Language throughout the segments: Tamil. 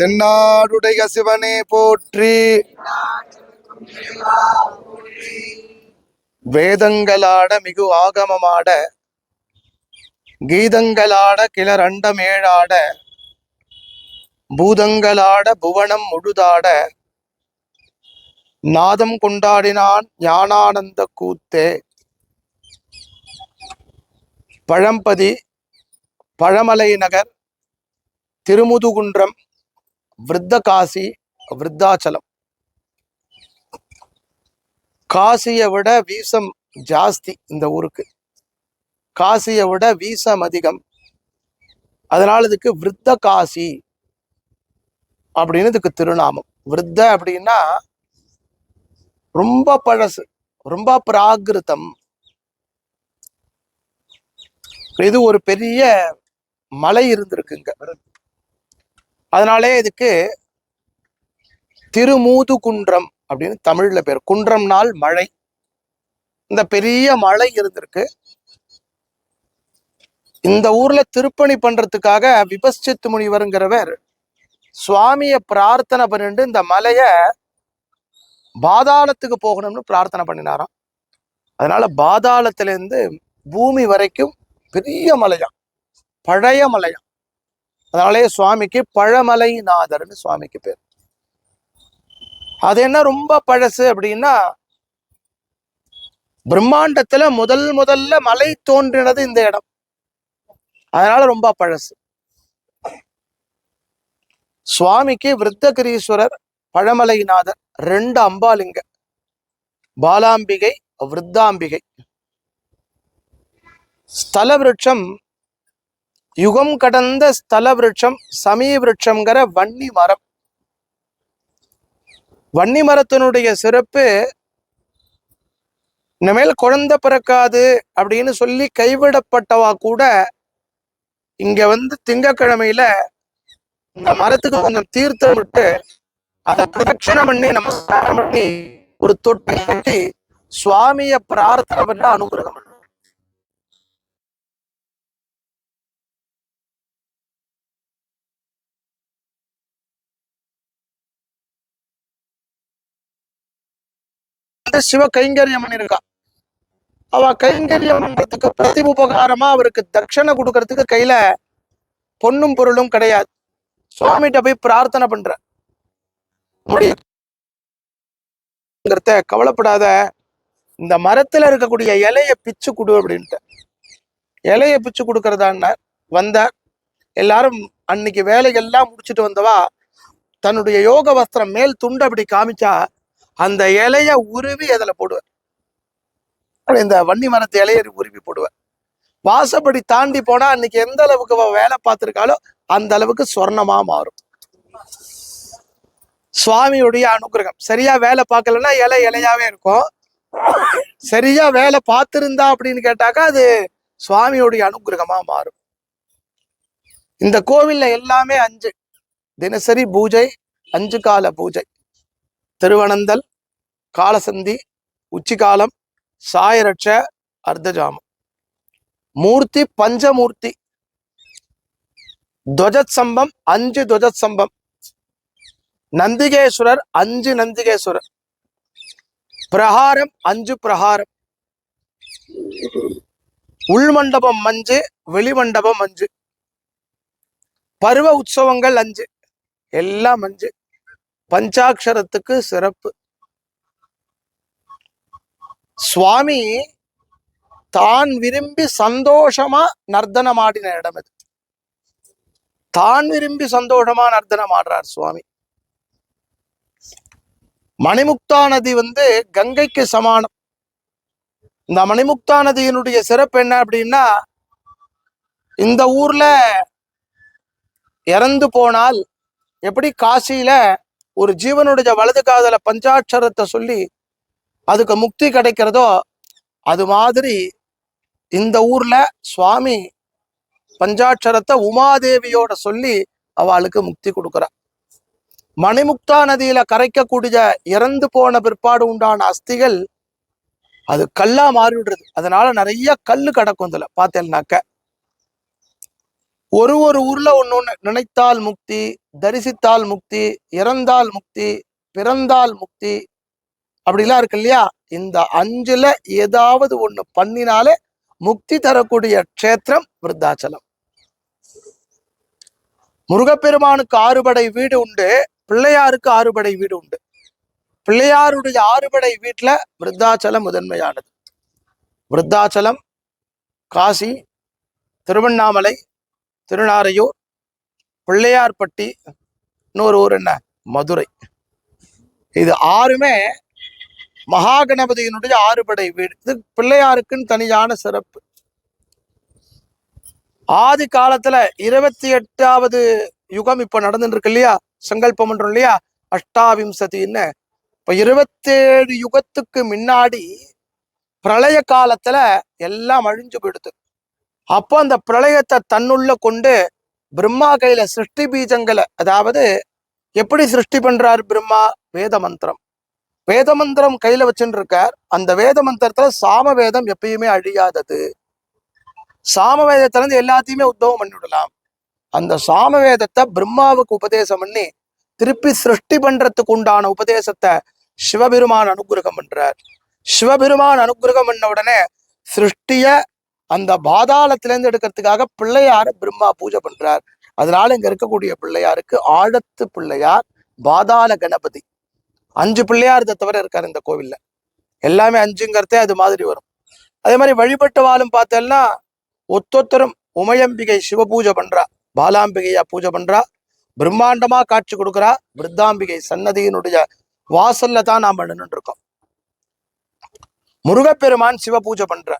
தென்னாடுடைய சிவனே போற்றி. வேதங்களாட மிகு ஆகமமாட கீதங்களாட கிளர் அண்டமேழாட பூதங்களாட புவனம் முழுதாட நாதம் கொண்டாடினான் ஞானானந்த கூத்தே. பழம்பதி பழமலை நகர் திருமுதுகுன்றம் விருத்த காசி விருத்தாச்சலம். காசியை விட வீசம் ஜாஸ்தி இந்த ஊருக்கு. காசியை விட வீசம் அதிகம். அதனால இதுக்கு விருத்த காசி அப்படின்னு இதுக்கு திருநாமம். விருத்த அப்படின்னா ரொம்ப பழசு ரொம்ப பிராகிருதம் இது ஒரு பெரிய மலை இருந்திருக்குங்க. அதனாலே இதுக்கு திருமூது குன்றம் அப்படின்னு தமிழ்ல பேர். குன்றம்னால் மழை. இந்த பெரிய மலை இருந்திருக்கு. இந்த ஊர்ல திருப்பணி பண்றதுக்காக விபஸ்சித்து முனிவருங்கிறவர் சுவாமிய பிரார்த்தனை பண்ணிட்டு இந்த மலைய பாதாளத்துக்கு போகணும்னு பிரார்த்தனை பண்ணினாராம். அதனால பாதாளத்துல இருந்து பூமி வரைக்கும் பெரிய மலையாம். பழைய மலையாம். அதனாலே சுவாமிக்கு பழமலைநாதர்னு சுவாமிக்கு பேர். அது என்ன ரொம்ப பழசு அப்படின்னா பிரம்மாண்டத்துல முதல் முதல்ல மலை தோன்றினது இந்த இடம். அதனால ரொம்ப பழசு. சுவாமிக்கு விருத்தகிரீஸ்வரர் பழமலைநாதர் ரெண்டு அம்பாலிங்க பாலாம்பிகை விருத்தாம்பிகை. ஸ்தல விருட்சம் யுகம் கடந்த ஸ்தல விருட்சம் சமீ விருட்சம்ங்கிற வன்னி மரம். வன்னி மரத்தினுடைய சிறப்பு இனிமேல் குழந்தை பிறக்காது அப்படின்னு சொல்லி கைவிடப்பட்டவா கூட இங்க வந்து திங்கக்கிழமையில இந்த மரத்துக்கு கொஞ்சம் தீர்த்தம் விட்டு அதை பிரதட்சணம் பண்ணி நமஸ்காரம் பண்ணி ஒரு தொட்டை கட்டி சுவாமிய பிரார்த்தனை பண்ண அனுகிரகம் பண்ண வந்து சிவ கைங்கரியம் பண்ணியிருக்கா அவ கைங்கரியம் பண்றதுக்கு பிரதி உபகாரமா அவருக்கு தட்சணை கொடுக்கறதுக்கு கையில பொன்னும் பொருளும் கிடையாது. சுவாமிகிட்ட போய் பிரார்த்தனை பண்ற. முடியுங்கிறத கவலைப்படாத. இந்த மரத்துல இருக்கக்கூடிய இலைய பிச்சு கொடு அப்படின்ட்டு. இலைய பிச்சு கொடுக்கறதான்னு வந்தார் எல்லாரும் அன்னைக்கு வேலைகள்லாம் முடிச்சுட்டு வந்தவா தன்னுடைய யோக வஸ்திரம் மேல் துண்டு அப்படி காமிச்சா அந்த இலைய உருவி அதில் போடுவார். இந்த வன்னி மரத்து இலைய உருவி போடுவார். வாசப்படி தாண்டி போனா அன்னைக்கு எந்த அளவுக்கு அவ வேலை பார்த்திருக்காளோ அந்த அளவுக்கு சொர்ணமா மாறும். சுவாமியுடைய அனுகிரகம். சரியா வேலை பார்க்கலன்னா இலை இலையாவே இருக்கும். சரியா வேலை பார்த்திருந்தா அப்படின்னு கேட்டாக்கா அது சுவாமியுடைய அனுகிரகமா மாறும். இந்த கோவில்ல எல்லாமே அஞ்சு. தினசரி பூஜை அஞ்சு கால பூஜை. திருவனந்தல் காலசந்தி உச்சிகாலம் சாயரட்ச அர்த்தஜாமம். மூர்த்தி பஞ்சமூர்த்தி. துவஜத் சம்பம் அஞ்சு துவஜத் சம்பம் நந்திகேஸ்வரர் அஞ்சு நந்திகேஸ்வரர். பிரகாரம் அஞ்சு பிரகாரம். உள்மண்டபம் அஞ்சு வெளிமண்டபம் அஞ்சு. பருவ உற்சவங்கள் அஞ்சு. எல்லாம் அஞ்சு. பஞ்சாட்சரத்துக்கு சிறப்பு. சுவாமி தான் விரும்பி சந்தோஷமா நர்த்தனம் ஆடின இடம் இது தான் விரும்பி சந்தோஷமா நர்த்தனம் ஆடுறார் சுவாமி. மணிமுக்தா நதி வந்து கங்கைக்கு சமானம். இந்த மணிமுக்தா நதியினுடைய சிறப்பு என்ன அப்படின்னா இந்த ஊர்ல இறந்து போனால் எப்படி காசியில ஒரு ஜீவனுடைய வலது காதல பஞ்சாட்சரத்தை சொல்லி அதுக்கு முக்தி கிடைக்கிறதோ அது மாதிரி இந்த ஊர்ல சுவாமி பஞ்சாட்சரத்தை உமாதேவியோட சொல்லி அவளுக்கு முக்தி கொடுக்குறா. மணிமுக்தா நதியில கரைக்கக்கூடிய இறந்து போன பிற்பாடு உண்டான அஸ்திகள் அது கல்லா மாறிவிடுறது. அதனால நிறைய கல்லு கிடக்கும் இதுல பார்த்தேன்னாக்க. ஒரு ஒரு ஊர்ல ஒண்ணு நினைத்தால் முக்தி தரிசித்தால் முக்தி இறந்தால் முக்தி பிறந்தால் முக்தி அப்படிலாம் இருக்கு இல்லையா? இந்த அஞ்சுல ஏதாவது ஒண்ணு பண்ணினாலே முக்தி தரக்கூடிய க்ஷேத்திரம் விருத்தாச்சலம். முருகப்பெருமானுக்கு ஆறுபடை வீடு உண்டு பிள்ளையாருக்கு ஆறுபடை வீடு உண்டு. பிள்ளையாருடைய ஆறுபடை வீட்டுல விருத்தாச்சலம் முதன்மையானது. விருத்தாச்சலம் காசி திருவண்ணாமலை திருநாரையூர் பிள்ளையார்பட்டி இன்னொரு ஊர் என்ன? மதுரை. இது ஆறுமே மகாகணபதியினுடைய ஆறுபடை வீடு. இது பிள்ளையாருக்குன்னு தனியான சிறப்பு. ஆதி காலத்துல இருபத்தி எட்டாவது யுகம் இப்ப நடந்துட்டு இருக்கு இல்லையா? சங்கல்பம் பண்றோம் இல்லையா? அஷ்டாவிம்சதின்னு இப்ப இருபத்தேழு யுகத்துக்கு முன்னாடி பிரளய காலத்துல எல்லாம் அழிஞ்சு போயிடுது. அப்போ அந்த பிரளயத்தை தன்னுள்ள கொண்டு பிரம்மா கையில சிருஷ்டி பீஜங்களை அதாவது எப்படி சிருஷ்டி பண்றார் பிரம்மா? வேத மந்திரம். வேத மந்திரம் கையில வச்சுட்டு இருக்கார் அந்த வேத மந்திரத்துல சாம வேதம் எப்பயுமே அழியாதது. சாம வேதத்துல இருந்து எல்லாத்தையுமே உத்தவம் பண்ணிவிடலாம். அந்த சாம வேதத்தை பிரம்மாவுக்கு உபதேசம் பண்ணி திருப்பி சிருஷ்டி பண்றதுக்கு உண்டான உபதேசத்தை சிவபெருமான் அனுகிரகம் பண்றார். சிவபெருமான் அனுகிரகம் பண்ண உடனே சிருஷ்டிய அந்த பாதாளத்திலேருந்து எடுக்கிறதுக்காக பிள்ளையார பிரம்மா பூஜை பண்றார். அதனால இங்க இருக்கக்கூடிய பிள்ளையாருக்கு ஆழத்து பிள்ளையார் பாதாள கணபதி. அஞ்சு பிள்ளையார் தவிர இருக்காரு இந்த கோவில்ல. எல்லாமே அஞ்சுங்கிறதே அது மாதிரி வரும். அதே மாதிரி வழிபட்டு வாழும் பார்த்தேன்னா ஒத்தொத்தரும் உமையம்பிகை சிவ பூஜை பண்றா பாலாம்பிகையா பூஜை பண்றா பிரம்மாண்டமா காட்சி கொடுக்குறா விருத்தாம்பிகை சன்னதியினுடைய வாசல்ல தான் நாம் நின்று இருக்கோம் முருகப்பெருமான் சிவ பூஜை பண்ற.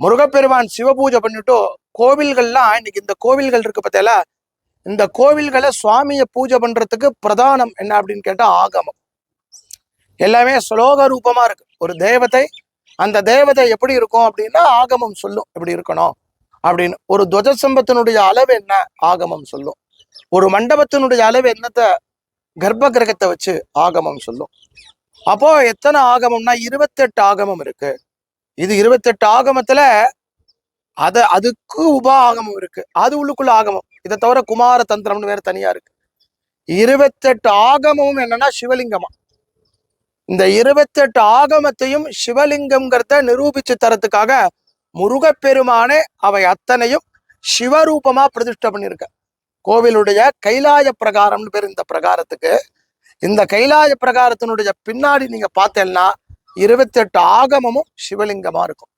முருகப்பெருமான் சிவ பூஜை பண்ணிட்டு கோவில்கள்லாம் இன்னைக்கு இந்த கோவில்கள் இருக்கு பார்த்தால இந்த கோவில்களை சுவாமியை பூஜை பண்றதுக்கு பிரதானம் என்ன அப்படின்னு கேட்டா ஆகமம். எல்லாமே ஸ்லோக ரூபமா இருக்கு. ஒரு தேவதை அந்த தேவதை எப்படி இருக்கும் அப்படின்னா ஆகமம் சொல்லும் எப்படி இருக்கணும் அப்படின்னு. ஒரு துவஜசம்பத்தினுடைய அளவு என்ன? ஆகமம் சொல்லும். ஒரு மண்டபத்தினுடைய அளவு என்னத்த? கர்ப்ப கிரகத்தை வச்சு ஆகமம் சொல்லும். அப்போ எத்தனை ஆகமம்னா இருபத்தெட்டு ஆகமம் இருக்கு. இது இருபத்தெட்டு ஆகமத்துல அத அதுக்கு உப ஆகமம் இருக்கு. அது உள்ளுக்குள்ள ஆகமம். இதை தவிர குமார தந்திரம்னு வேற தனியா இருக்கு. இருபத்தெட்டு ஆகமும் என்னன்னா சிவலிங்கமா. இந்த இருபத்தெட்டு ஆகமத்தையும் சிவலிங்கம்ங்கிறத நிரூபிச்சு தரத்துக்காக முருகப்பெருமானே அவை அத்தனையும் சிவரூபமா பிரதிஷ்டை பண்ணியிருக்க. கோவிலுடைய கைலாய பிரகாரம்னு பேர் இந்த பிரகாரத்துக்கு. இந்த கைலாய பிரகாரத்தினுடைய பின்னாடி நீங்க பார்த்தேன்னா இருபத்தெட்டு ஆகமமும் சிவலிங்கமா இருக்கும்.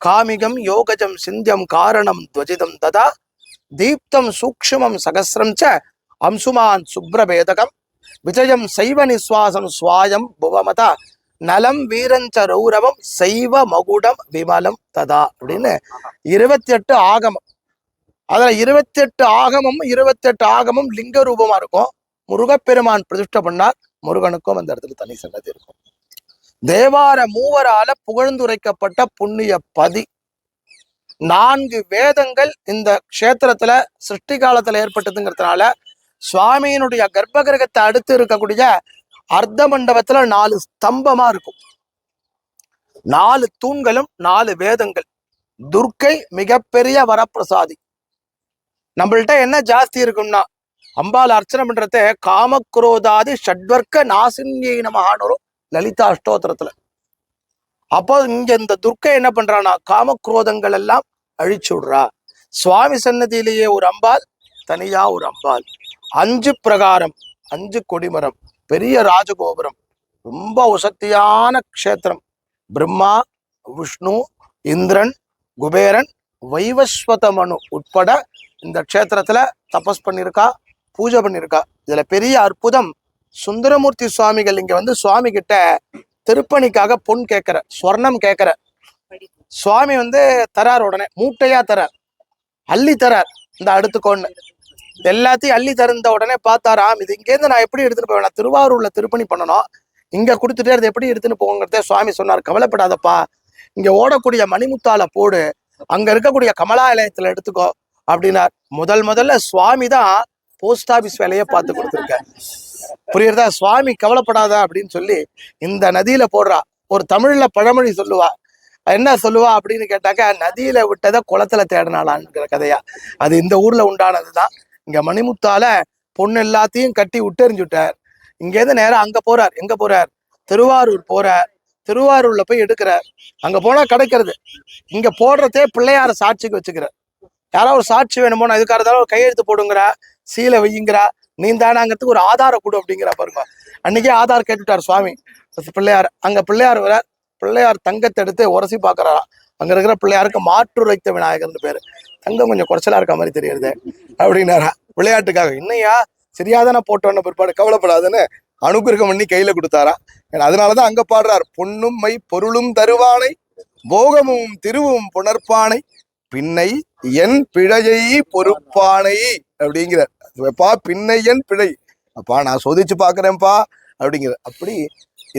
காமிகம் யோகஜம் சிந்தியம் காரணம் துவஜிதம் ததா தீப்தம் சூக்ஷ்மம் சகசிரம் ச அம்சுமான் சுப்ரபேதகம் விஜயம் சைவ நிஸ்வாசம் சுவாயம் புவமதா. நலம் வீரஞ்ச ரௌரவம் சைவ மகுடம் விமலம் ததா அப்படின்னு இருபத்தி எட்டு ஆகமம். அதில் இருபத்தி எட்டு ஆகமும் இருபத்தி எட்டு ஆகமும் லிங்க ரூபமா இருக்கும். முருகப்பெருமான் பிரதிஷ்டை பண்ணால் முருகனுக்கும் அந்த இடத்துல தனி சன்னதி இருக்கும். தேவார மூவரால புகழ்ந்துரைக்கப்பட்ட புண்ணிய பதி. நான்கு வேதங்கள் இந்த க்ஷேத்திரத்துல சிருஷ்டி காலத்துல ஏற்பட்டதுங்கிறதுனால சுவாமியினுடைய கர்ப்ப கிரகத்தை அடுத்து இருக்கக்கூடிய அர்த்த மண்டபத்துல நாலு ஸ்தம்பமா இருக்கும். நாலு தூண்களும் நாலு வேதங்கள். துர்க்கை மிகப்பெரிய வரப்பிரசாதி. நம்மள்ட்ட என்ன ஜாஸ்தி இருக்கும்னா அம்பாள் அர்ச்சனை பண்றத காமக்ரோதாதி ஷட்வர்க்க நாசின்யை நமகான்னு லலிதா அஷ்டோத்திரத்துல. அப்போ இங்க இந்த துர்க்கை என்ன பண்றான்னா காமக்ரோதங்கள் எல்லாம் அழிச்சு விடுறா. சுவாமி சன்னதியிலேயே ஒரு அம்பாள் தனியா ஒரு அம்பாள். அஞ்சு பிரகாரம் அஞ்சு கொடிமரம் பெரிய ராஜகோபுரம் ரொம்ப உசக்தியான க்ஷேத்திரம். பிரம்மா விஷ்ணு இந்திரன் குபேரன் வைவஸ்வத மனு உட்பட இந்த க்ஷேத்திரத்துல தபஸ் பண்ணியிருக்கா பூஜை பண்ணியிருக்கா. இதுல பெரிய அற்புதம். சுந்தரமூர்த்தி சுவாமிகள் இங்க வந்து சுவாமி கிட்ட திருப்பணிக்காக பொன் கேட்கிற ஸ்வர்ணம் கேட்கிற சுவாமி வந்து தரார் உடனே மூட்டையா தரார் அள்ளி தரார். இந்த அடுத்துக்கோன்னு. எல்லாத்தையும் அள்ளி தருந்த உடனே பார்த்தாராம் இது இங்கேருந்து நான் எப்படி எடுத்துட்டு போவேன்? நான் திருவாரூர்ல திருப்பணி பண்ணணும். இங்க கொடுத்துட்டே அது எப்படி எடுத்துன்னு போங்கிறதே சுவாமி சொன்னார். கவலைப்படாதப்பா. இங்க ஓடக்கூடிய மணிமுத்தால போடு. அங்க இருக்கக்கூடிய கமலாலயத்துல எடுத்துக்கோ அப்படின்னார். முதல் முதல்ல சுவாமி தான் போஸ்ட் ஆபீஸ் வேலையை பார்த்து கொடுத்துருக்க புரியுறதா? சுவாமி கவலைப்படாத அப்படின்னு சொல்லி இந்த நதியில போடுறா. ஒரு தமிழ்ல பழமொழி சொல்லுவா. என்ன சொல்லுவா அப்படின்னு கேட்டாக்க நதியில விட்டதை குளத்துல தேடினாளான்ங்கிற கதையா. அது இந்த ஊர்ல உண்டானதுதான். இங்க மணிமுத்தால பொண்ணு எல்லாத்தையும் கட்டி விட்டெறிஞ்சுட்டார் இங்கேருந்து நேரா அங்க போறார். எங்க போறார்? திருவாரூர் போறார். திருவாரூர்ல போய் எடுக்கிறார். அங்க போனா கிடைக்கிறது. இங்க போடுறதே பிள்ளையார சாட்சிக்கு வச்சுக்கிறார். யாராவது ஒரு சாட்சி வேணுமோ இதுக்காக இருந்தாலும் ஒரு கையெழுத்து போடுங்கிறா சீலை வையுங்கிறா நீ தானாங்கிறதுக்கு ஒரு ஆதாரம் கொடு அப்படிங்கிற பாருங்க. அன்னைக்கே ஆதார் கேட்டுட்டார் சுவாமி. பிள்ளையார் அங்க பிள்ளையார் வர பிள்ளையார் தங்கத்தை எடுத்து உரசி பாக்குறாராம் அங்க இருக்கிற பிள்ளையாருக்கு மாற்று வைத்த விநாயகர்னு பேரு. தங்கம் கொஞ்சம் குறைச்சலா இருக்க மாதிரி தெரியுது அப்படின்னாரா. விளையாட்டுக்காக. இன்னையா சரியாதானே போட்டோன்னு பிற்பாடு கவலைப்படாதுன்னு அனுகிரகம் பண்ணி கையில கொடுத்தாரா. ஏன்னா அதனாலதான் அங்க பாடுறார். பொன்னும் மை பொருளும் தருவானை போகமும் திருவும் புணர்ப்பானை பின்னை என் பிழையை பொறுப்பானை அப்படிங்கிறார். அப்பா பின்னை என் பிழை. அப்பா நான் சோதிச்சு பாக்குறேன்ப்பா அப்படிங்கிற அப்படி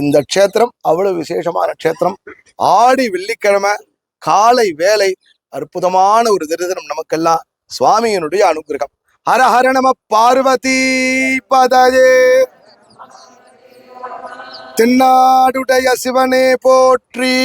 இந்த க்ஷேத்திரம் அவ்வளவு விசேஷமான க்ஷேத்திரம். ஆடி வெள்ளிக்கிழமை காலை வேலை அற்புதமான ஒரு தரிசனம் நமக்கெல்லாம் சுவாமியினுடைய அனுகிரகம். ஹரஹர நம பார்வதி பதயே தென்னாடுடைய சிவனே போற்றி.